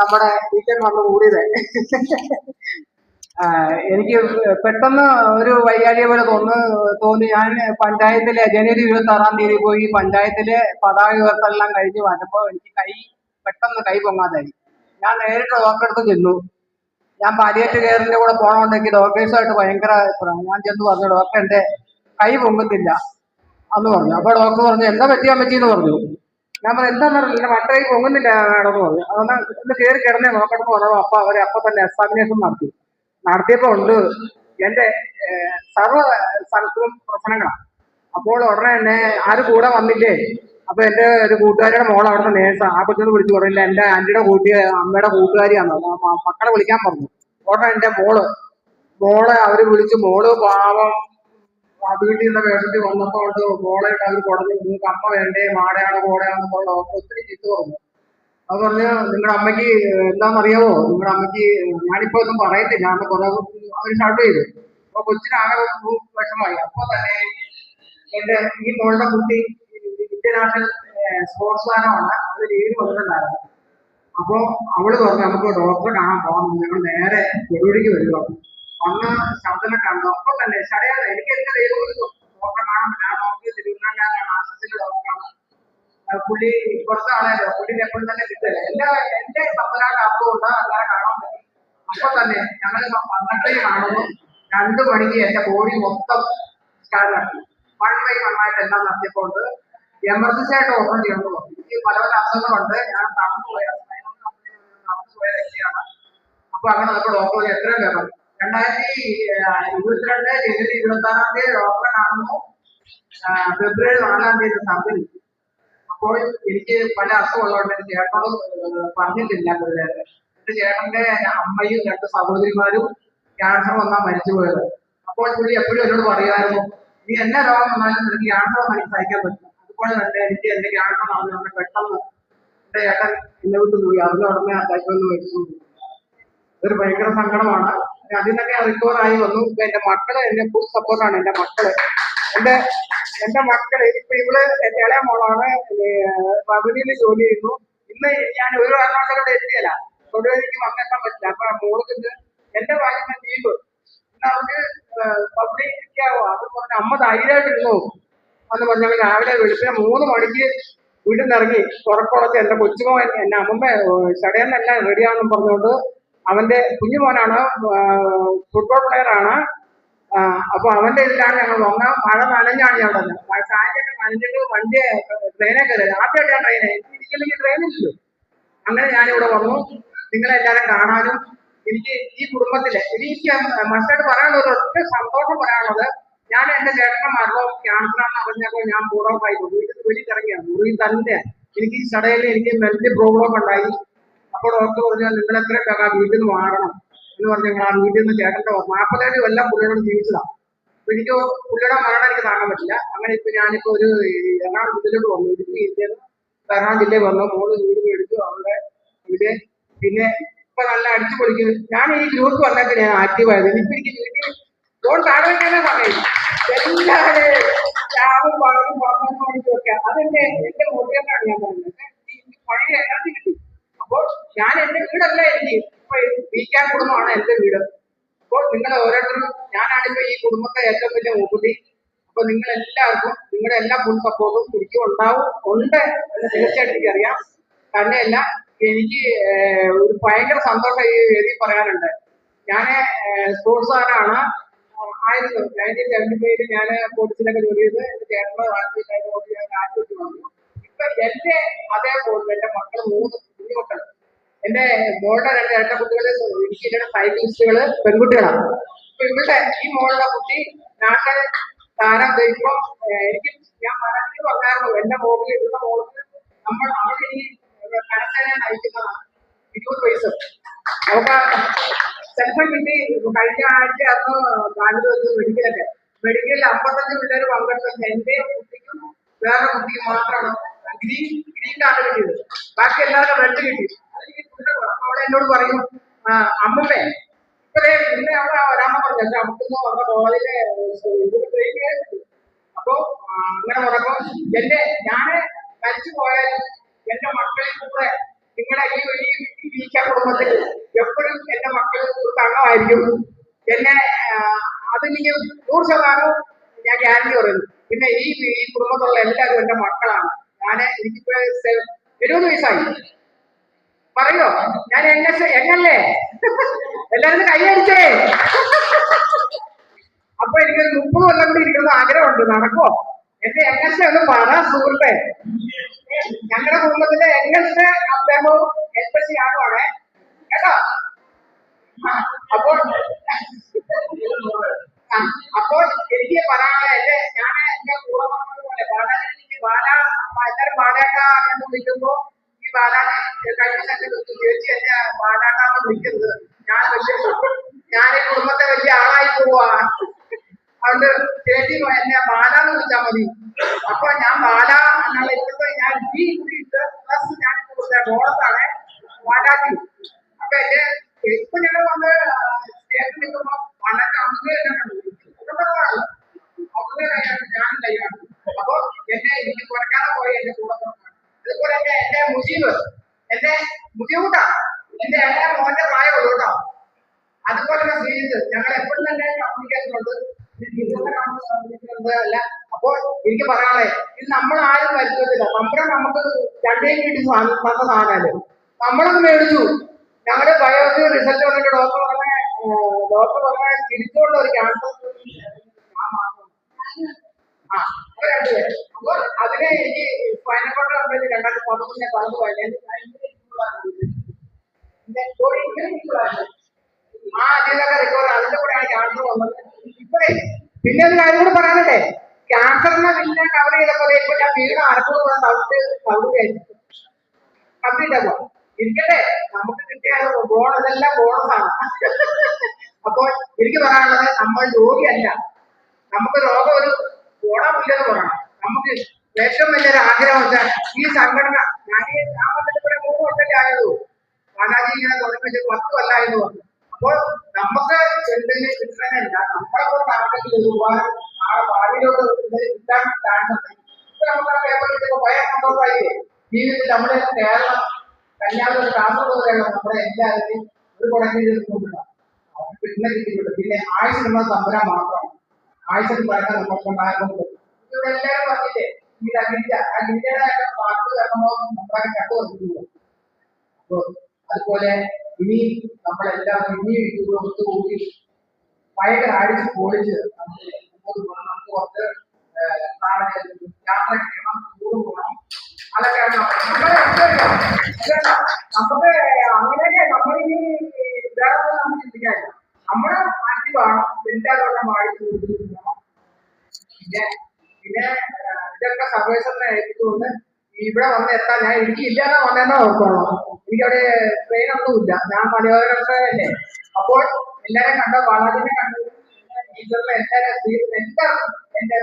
നമ്മുടെ ടീച്ചർ വന്ന് കൂടിയത് എനിക്ക് പെട്ടെന്ന് ഒരു വൈകാരിക പോലെ തോന്നു തോന്നി. ഞാൻ പഞ്ചായത്തിലെ ജനുവരി ഇരുപത്തി ആറാം തീയതി പോയി പഞ്ചായത്തിലെ പതാക ഉയർത്തെല്ലാം കഴിഞ്ഞ് വന്നപ്പോൾ എനിക്ക് കൈ പെട്ടെന്ന് കൈ പൊങ്ങാതായി. ഞാൻ നേരിട്ട് ഡോക്ടറെ അടുത്ത് ചെന്നു. ഞാൻ പാലിയേറ്റ് കെയറിന്റെ കൂടെ പോകണമെന്നുണ്ടെങ്കിൽ ഡോക്ടേഴ്സായിട്ട് ഭയങ്കര ഞാൻ ചെന്ന് പറഞ്ഞു ഡോക്ടർ കൈ പൊങ്ങുന്നില്ല എന്ന് പറഞ്ഞു. അപ്പൊ ഡോക്ടർ പറഞ്ഞു എന്താ പറ്റിയാൻ പറ്റിയെന്ന് പറഞ്ഞു. ഞാൻ പറഞ്ഞു എന്റെ മട്ടയിൽ പോകുന്നില്ല പൊങ്ങുന്നില്ല മാഡം പറഞ്ഞു അതൊന്ന് ഒന്ന് കയറി കിടന്നേ നോക്കണമെന്ന് പറഞ്ഞു അപ്പൊ അവരെ അപ്പൊ തന്നെ എക്സാമിനേഷൻ നടത്തി. നടത്തിയപ്പോ ഉണ്ട് എന്റെ സർവ സ്ഥലത്തും പ്രശ്നങ്ങളാണ് അപ്പോൾ ഉടനെ തന്നെ ആര് കൂടെ വന്നില്ലേ? അപ്പൊ എന്റെ ഒരു കൂട്ടുകാരിയുടെ മോൾ അവിടുത്തെ നേഴ്സ്. ആ കൊച്ചിനോട് വിളിച്ചു പറഞ്ഞില്ല എന്റെ ആന്റിയുടെ കൂട്ടിയ അമ്മയുടെ കൂട്ടുകാരിയാണ് മക്കളെ വിളിക്കാൻ പറഞ്ഞു. ഉടനെ എന്റെ മോൾ മോളെ അവർ വിളിച്ചു മോൾ പാവം വീട്ടിൽ നിന്ന് പേഷ്യന്റ് വന്നപ്പോൾ ഉണ്ട് മോളെ അവർ കുടഞ്ഞു നിങ്ങൾക്ക് അമ്മ വേണ്ടേ? മാടയാണോ കോടയാണോ പറഞ്ഞ ഒത്തിരി ചീത്ത പറഞ്ഞു അത് പറഞ്ഞ് നിങ്ങളുടെ അമ്മയ്ക്ക് എന്താണെന്നറിയാവോ? നിങ്ങളുടെ അമ്മയ്ക്ക് ഞാനിപ്പോ ഒന്നും പറയത്തില്ല. അന്ന് കുറെ അവർ ഷൗട്ട് ചെയ്തു. അപ്പൊ കൊച്ചിനാകെ ആകെ വിഷമമായി. അപ്പൊ തന്നെ എന്റെ ഈ മോളുടെ കുട്ടി ഇന്റർനാഷണൽ സ്പോർട്സ് താരമാണ്. അത് ലീഡ് വന്നിട്ടുണ്ടായിരുന്നു അപ്പൊ അവൾ പറഞ്ഞു നമുക്ക് ഡോക്ടറെ കാണാൻ പോകണം ഞങ്ങൾ നേരെ ചെറുപടിക്ക് വരിക അന്ന് ശബ്ദം കണ്ടു? അപ്പൊ തന്നെ ശരിയാണ്. എനിക്ക് എന്റെ ദൈവം ഡോക്ടറാണ് ഞാൻ ഡോക്ടർ തിരുവനന്തപുരം ആശുപത്രിയിലെ ഡോക്ടറാണ്. പുള്ളി കുറച്ച് ആളായല്ലോ പുള്ളിനെ എപ്പോഴും തന്നെ കിട്ടില്ല എന്റെ എന്റെ തമ്പരാട് അതുകൊണ്ട് അങ്ങനെ കാണാൻ പറ്റി. അപ്പൊ തന്നെ ഞങ്ങൾ പന്ത്രണ്ടേ കാണുന്നു. രണ്ടു മണിക്ക് എന്റെ ബോഡി മൊത്തം സ്കാനാക്കി വൺ ബൈ വൺ ആയിട്ട് എല്ലാം നടത്തിയപ്പോൾ എമർജൻസി ആയിട്ട് ഓപ്പൺ ചെയ്യണമെന്ന് പറഞ്ഞു. എനിക്ക് പല പല അസുഖങ്ങളുണ്ട്. ഞാൻ തളർന്നു പോയ. നടന്നു പോയ വ്യക്തിയാണ്. അപ്പൊ അങ്ങനെ നമുക്ക് ഡോക്ടർ എത്രയും വേണം രണ്ടായിരത്തി ഇരുപത്തിരണ്ട് ജനുവരി ഇരുപത്തി ആറാം തീയതി ഡോക്ടറെ കാണുന്നു ഫെബ്രുവരി നാലാം തീയതി സംഭവം അപ്പോൾ എനിക്ക് പല അസുഖമുള്ളതുകൊണ്ട് എന്റെ ചേട്ടനോട് പറഞ്ഞിട്ടില്ല പിള്ളേര് എന്റെ ചേട്ടന്റെ അമ്മയും രണ്ട് സഹോദരിമാരും ക്യാൻസർ വന്നാൽ മരിച്ചു പോയത് അപ്പോൾ പുള്ളി എപ്പോഴും എന്നോട് പറയുമായിരുന്നു നീ എന്നാ രോഗം വന്നാലും നിനക്ക് ക്യാൻസർ എനിക്ക് സഹിക്കാൻ പറ്റും അതുപോലെ തന്നെ എനിക്ക് എന്റെ ക്യാൻസർ വന്നു പെട്ടെന്ന് എന്റെ ചേട്ടൻ എന്നെ വിട്ടു പോയി അതിന് ഉടനെ അദ്ദേഹം മരിച്ചു ഒരു ഭയങ്കര സങ്കടമാണ്. തന്നെ റിക്കവർ ആയി വന്നു എന്റെ മക്കൾ എന്നെ ഫുൾ സപ്പോർട്ടാണ് എന്റെ മക്കൾ. എന്റെ എന്റെ മക്കൾ ഇപ്പൊ ഇവൾ എന്റെ ഇളയ മോളാണ്. റവന്യൂൽ ജോലി ചെയ്യുന്നു. ഇന്ന് ഞാൻ ഒരു കാരണവശാലും എത്തിയല്ല. തൊഴിലേക്ക് വന്നെത്താൻ പറ്റില്ല. അപ്പൊ മോൾക്ക് എന്റെ ഭാഗ്യം ലീവ്. ഇന്ന് അവർക്ക് പബ്ലിക് അത് പറഞ്ഞ അമ്മ ധൈര്യമായിട്ടിരുന്നു എന്ന് പറഞ്ഞാൽ രാവിലെ വെളുപ്പിനെ മൂന്ന് മണിക്ക് വീട്ടിൽ നിന്ന് ഇറങ്ങി. ഉറക്കുറച്ച് എന്റെ കൊച്ചുമോൻ എന്നെ അമ്മമ്മ ചടയെന്നെല്ലാം റെഡിയാണെന്നും പറഞ്ഞുകൊണ്ട് അവന്റെ കുഞ്ഞുമോനാണ് ഫുട്ബോൾ ആണ്. അപ്പൊ അവന്റെ ഇതിലാണ് ഞങ്ങൾ വന്ന മഴ നനഞ്ഞാണ് ഞാൻ വന്നത്. സാഹചര്യം നനഞ്ഞിട്ട് വണ്ടി ട്രെയിനെ കയറി ആദ്യമായിട്ടാണ് ട്രെയിനെ എനിക്ക് ഇരിക്കില്ലെങ്കിൽ ട്രെയിനില്ലല്ലോ അങ്ങനെ ഞാനിവിടെ വന്നു. നിങ്ങളെല്ലാരും കാണാനും എനിക്ക് ഈ കുടുംബത്തിലെ എനിക്ക് മനസ്സിലായിട്ട് പറയാനുള്ളത് ഒറ്റ സന്തോഷം പറയാനുള്ളത് ഞാൻ എന്റെ ചേട്ടന്റെ മരണം ക്യാൻസർ ആണെന്ന് അറിഞ്ഞപ്പോൾ ഞാൻ മൂടോഫായി വീട്ടിൽ വലിയ ഇറങ്ങിയാണ് മുറിയിൽ തന്നെ എനിക്ക് ഈ ചടയിൽ എനിക്ക് മെന്റൽ പ്രോബ്ലം ഉണ്ടായി. അപ്പോൾ ഡോക്ടർ പറഞ്ഞാൽ നിങ്ങൾ എത്ര ആ വീട്ടിൽ നിന്ന് മാറണം എന്ന് പറഞ്ഞു ഞങ്ങൾ ആ വീട്ടിൽ നിന്ന് ചേട്ടന്റെ നാൽപ്പത്തേഴ് കൊല്ലം പുള്ളിയോട് ജീവിച്ചതാണ് അപ്പൊ എനിക്ക് പുള്ളിയുടെ മരണം എനിക്ക് താങ്ങാൻ പറ്റില്ല. അങ്ങനെ ഇപ്പൊ ഞാനിപ്പോ ഒരു എറണാകുളം ജില്ലയിലോട്ട് വന്നു. ഇടുക്കി ജില്ലയിൽ എറണാകുളം ജില്ലയിൽ വന്നു. മോൾ വീട് മേടിച്ചു. അവിടെ വീട് പിന്നെ ഇപ്പൊ നല്ല അടിച്ചു പൊളിക്കുന്നു. ഞാൻ ഈ ഗ്രൂപ്പ് വന്നപ്പോൾ ഞാൻ ആക്റ്റീവ് ആയത് ഇനിയിപ്പോ എനിക്ക് വീട്ടിൽ ലോൺ താഴെ സമയം എല്ലാവരും അതെന്റെ എന്റെ മോട്ടിവേഷനാണ് ഞാൻ പറയുന്നത് എനിക്ക് പഴയ എനർജി കിട്ടി അപ്പോൾ ഞാൻ എന്റെ വീടല്ല എനിക്ക് ഇപ്പൊ വിൽക്കാൻ കുടുംബമാണ് എന്റെ വീട്. അപ്പോൾ നിങ്ങൾ ഓരോരുത്തരും ഞാനാണിപ്പോ ഈ കുടുംബത്തെ ഏറ്റവും വലിയ മൂക്കുട്ടി അപ്പൊ നിങ്ങൾ എല്ലാവർക്കും നിങ്ങളുടെ എല്ലാ ഫുൾ സപ്പോർട്ടും എനിക്ക് ഉണ്ടാവും ഉണ്ട് എന്ന് തീർച്ചയായിട്ടും എനിക്കറിയാം. തന്നെയല്ല എനിക്ക് ഒരു ഭയങ്കര സന്തോഷം ഈ വേദി പറയാനുണ്ട്. ഞാൻ സ്പോർട്സുകാരാണ് ആയിരുന്നു നയന്റീൻ സെവന്റി ഫൈവിൽ ഞാൻ പോലീസിലൊക്കെ ജോലി ചെയ്ത് എന്റെ ചേട്ടന്റെ താല്പര്യമായതുകൊണ്ട് ഞാൻ രാജ്യത്ത് വന്നു ഇപ്പൊ എന്റെ അതേപോലെ എന്റെ മക്കൾ മൂന്ന് എന്റെ മോളുടെ രണ്ട് ഇരട്ട കുട്ടികൾ ഇടുക്കിയിലെ സൈക്ലിസ്റ്റുകൾ പെൺകുട്ടികളാണ്. അപ്പൊ ഇവിടെ ഈ മോളുടെ കുട്ടി നാട്ടിലെ താരം വരുമ്പോ എനിക്ക് ഞാൻ മനസ്സിൽ പറഞ്ഞായിരുന്നു എന്റെ മോളിൽ ഇരുന്ന മോൾക്ക് നമ്മൾ അവിടെ ഈ കടസേന നയിക്കുന്നതാണ് ഇരുപത് വയസ്സ്. അവർക്ക് ചിലപ്പോൾ കിട്ടി കഴിഞ്ഞ ആഴ്ച അന്ന് വെച്ച് മെഡിക്കലൊക്കെ. മെഡിക്കലിൽ അമ്പത്തഞ്ച് പിള്ളേർ പങ്കെടുത്തത് എന്റെ കുട്ടിക്കും വേറെ കുട്ടിക്കും മാത്രമാണ്. ഗ്രീൻ ഗ്രീൻ കാർഡ് കിട്ടിയത്. ബാക്കി എല്ലാവരും റെഡ് കിട്ടി. അവളെ എന്നോട് പറയും "ആ, അമ്മമ്മേ ഇത്രേ ഇന്ന് അവിടെ വരാമെന്ന് പറഞ്ഞു പക്ഷെ നമുക്കൊന്നും പറഞ്ഞ കോളേജിലെ അപ്പൊ അങ്ങനെ പറഞ്ഞപ്പോ എന്റെ ഞാൻ മരിച്ചു പോയാൽ എന്റെ മക്കളെ കൂടെ നിങ്ങളുടെ ഈ വലിയ ഈച്ച കുടുംബത്തിൽ എപ്പോഴും എന്റെ മക്കൾ ഒരു കണ്ണമായിരിക്കും എന്നെ അത് അതെനിക്ക് നൂറ് ശതമാനവും ഞാൻ ഗ്യാരണ്ടി പറയുന്നു. പിന്നെ ഈ ഈ കുടുംബത്തിലുള്ള എല്ലാവരും എന്റെ മക്കളാണ്. ഞാൻ എനിക്കിപ്പോ എഴുപത് വയസ്സായി. പറയോ. ഞാൻ എങ്ങനെ എങ്ങല്ലേ എല്ലാവരും കൈയടിച്ചേ അപ്പൊ എനിക്കൊരു മുപ്പത് കൊല്ലം കൂടി ഇരിക്കുന്ന ആഗ്രഹമുണ്ട്. നടക്കോ എന്റെ എസ് ഒന്ന് പറ സുഹൃത്തെ. ഞങ്ങളുടെ കുടുംബത്തിലെ എൻ അദ്ദേഹവും എസ് എസ് സി കേട്ടോ? അപ്പോൾ അതുകൊണ്ട് ചേച്ചി എന്നെ ബാല എന്ന് വിളിച്ചാൽ മതി. അപ്പൊ ഞാൻ ബാല എന്നുള്ള ഇപ്പോഴത്തെ ഞാൻ ബി പ്ലസ് ഞാൻ ബോണസാണ് ബാലാക്കി അപ്പൊ എന്റെ ഇപ്പൊ ഞങ്ങൾ വന്ന് സ്റ്റേറ്റ് നിൽക്കുമ്പോ വളരെ അമ്മ അമ്മ ഞാൻ അപ്പൊ എന്നെ എനിക്ക് കുറയ്ക്കാതെ പോയി എന്റെ കൂടെ. അതുപോലെ എന്റെ എന്റെ മുജീബ് എന്റെ മുജീബുട്ടാ. എന്റെ എല്ലാ മോന്റെ പ്രായമുള്ളൂ കേട്ടോ. അതുപോലെ ശ്രീജിത്ത്. ഞങ്ങൾ എപ്പോഴും തന്നെ അല്ല. അപ്പോൾ എനിക്ക് പറയാനേ ഇത് നമ്മൾ ആരും വരുത്തത്തില്ല നമ്മുടെ നമുക്ക് രണ്ടേയും വീട്ടിൽ തന്ന സാധനമല്ലേ? നമ്മളൊന്ന് മേടിച്ചു. ഞങ്ങളുടെ ബയോസി റിസൾട്ട് വന്നിട്ട് ഡോക്ടർ പറഞ്ഞ ഡോക്ടർ പറഞ്ഞ തിരിച്ചുകൊണ്ട് ഒരു ക്യാൻസർ ആ അതിനെ എനിക്ക് കോഡ് കമ്പനി രണ്ടായിരത്തി പതിമൂന്ന് പറഞ്ഞു പോയത് ആ അതിലൊക്കെ റിക്കവർ അതിന്റെ കൂടെയാണ് ക്യാൻസർ വന്നത്. ഇപ്പോഴേ പിന്നെ ഒരു കാര്യം കൂടെ പറയാനല്ലേ ക്യാൻസറിനെ പിന്നെ കവർ ചെയ്തപ്പോൾ ഇപ്പൊ ഞാൻ വീട് അരപ്പൂർ കൂടെ തവിട്ട് തവിട് ഇരിക്കട്ടെ നമുക്ക് കിട്ടിയ ബോണസ് ഇതെല്ലാം ബോണസാണ് അപ്പോൾ എനിക്ക് പറയാനുള്ളത് നമ്മൾ രോഗിയല്ല. നമുക്ക് രോഗം ഒരു ഗുണമില്ലെന്ന് പറയണം. നമുക്ക് ഏറ്റവും വലിയൊരു ആഗ്രഹം വെച്ചാൽ ഈ സംഘടന ഞാൻ ഈ വന്നിട്ട് ഇവിടെ മൂന്ന് വർഷത്തെ ആയതു ബാലാജി ഇങ്ങനെ തുടങ്ങി പത്ത് കൊല്ലായെന്ന് പറഞ്ഞു. അപ്പോൾ നമുക്ക് എന്തെങ്കിലും കിട്ടണമെന്നില്ല നമ്മളെ കൊണ്ട് ഒരുപാട് നാളെ ഭാവിയിലോട്ട് കിട്ടാൻ കാണുന്നുണ്ടെങ്കിൽ നമുക്ക് ആ കിട്ടിയപ്പോ ഭയം സന്തോഷമായില്ലേ ജീവിതത്തിൽ നമ്മുടെ കേരളം കല്യാണം കാസർഗോഡ് കേരളം നമ്മുടെ എല്ലാവരെയും ഒരു കൊണ്ടുണ്ടാവും പിന്നെ കിട്ടിയിട്ടുണ്ട് പിന്നെ ആഴ്ച നമ്മൾ തമ്പുരാൻ മാത്രമാണ് ആഴ്ചയിൽ പറഞ്ഞ നമുക്ക് ഉണ്ടാകുന്നത് ഇവിടെ എല്ലാവരും പറഞ്ഞില്ലേ ഈ ഗിരിജ ആ ഗിരിജയുടെ വാക്ക് നമ്മളൊക്കെ കണ്ടു അതുപോലെ ഇനി നമ്മളെല്ലാം ഇനിയും ഇതിലൂടെ നോക്കി ഭയങ്കര അടിച്ച് പൊളിച്ച് മുമ്പോട്ട് പോകണം നമുക്ക് കുറച്ച് യാത്ര ചെയ്യണം ടൂർ പോകണം. നമ്മുടെ നമുക്ക് അങ്ങനെയൊക്കെ നമ്മളിനി വേറെ നമുക്ക് ചിന്തിക്കാനില്ല. നമ്മൾ ആക്റ്റീവാണ് മാടി കൊടുത്തിരിക്കണം പിന്നെ പിന്നെ ഇതൊക്കെ സർവേശ്വരനെ ഏൽപ്പിച്ചുകൊണ്ട് ഇവിടെ വന്ന് എത്താൻ ഞാൻ എനിക്ക് ഇല്ലാതെ വന്നേന്നാ ഓർത്തോളൂ. എനിക്കവിടെ ട്രെയിൻ ഒന്നുമില്ല ഞാൻ മലയോരല്ലേ അപ്പോൾ എല്ലാരെ കണ്ടോ? ബാലാജിനെ കണ്ടു? ടീച്ചറിനെ എല്ലാരെ എല്ലാവർക്കും എന്റെ